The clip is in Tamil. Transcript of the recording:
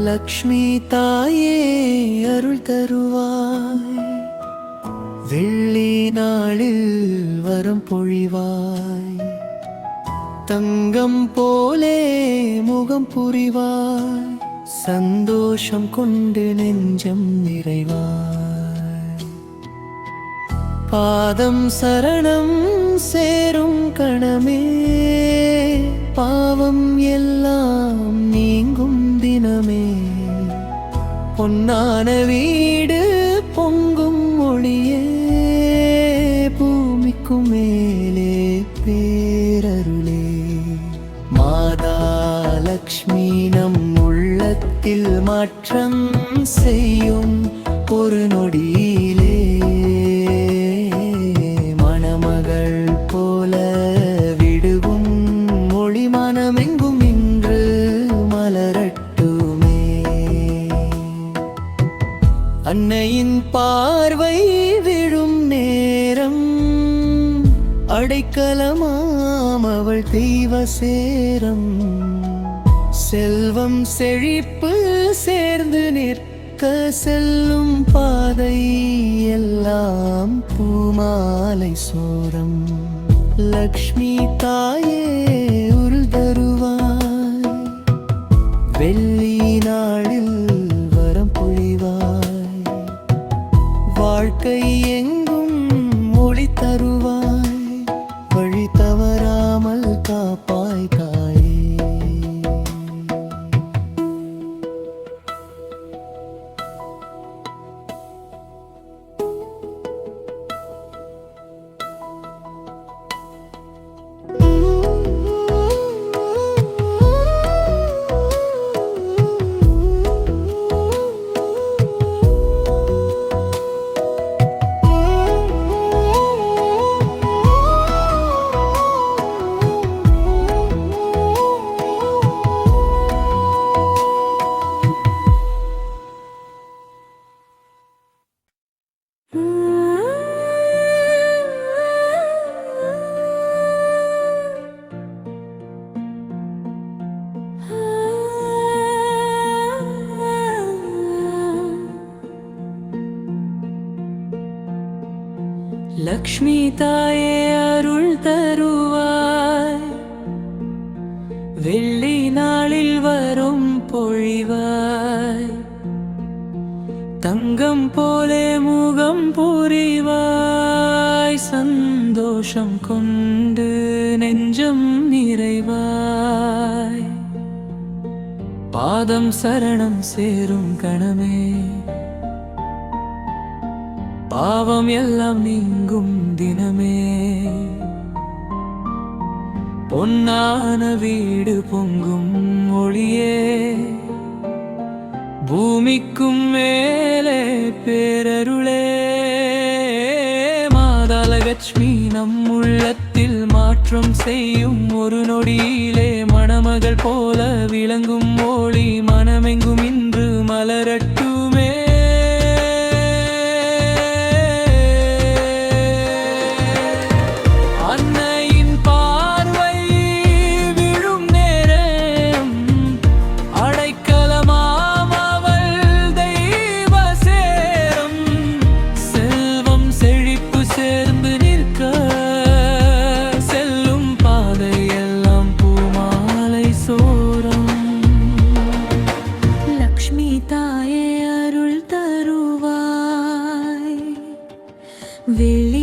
லக்ஷ்மி தாயே அருள் தருவாய். வெள்ளி நாளில் வரம் பொழிவாய். தங்கம் போலே முகம் புரிவாய். சந்தோஷம் கொண்டு நெஞ்சம் நிறைவாய். பாதம் சரணம் சேரும் கணமே. பாவம் எல்லாம் நீங்கும் பொன்னான வீடு பொங்கும் மொழியே பூமிக்கும் மேலே பேரருளே. மாதா லக்ஷ்மி நம் உள்ளத்தில் மாற்றம் செய்யும் ஒரு நொடியிலே. அன்னையின் பார்வை விழும் நேரம். அடைக்கலமாம் அவள் தெய்வ சேரம். செல்வம் செழிப்பு சேர்ந்து நிற்க செல்லும் பாதை எல்லாம் பூமாலை சோரம். லக்ஷ்மி தாயே உருள் தருவாய். வெள்ளி நாள் ஒளி லக்ஷ்மி தாயே அருள் தருவாய் வெள்ளி நாளில் வரும் பொழிவாய் தங்கம் போலே முகம் புரிவாய் சந்தோஷம் கொண்டு நெஞ்சம் நிறைவாய். பாதம் சரணம் சேரும் கணமே பாவம் எல்லாம் நீங்கும் தினமே. பொன்னான வீடு பொங்கும் ஒளியே பூமிக்கும் மேலே பேரருளே. மாதாலட்சுமி நம் உள்ளத்தில் மாற்றம் செய்யும் ஒரு நொடியிலே மணமகள் போல விளங்கும் ஒளி. மனமெங்கும் இன்று மலரட்டு அருள் தருவாய். வெளி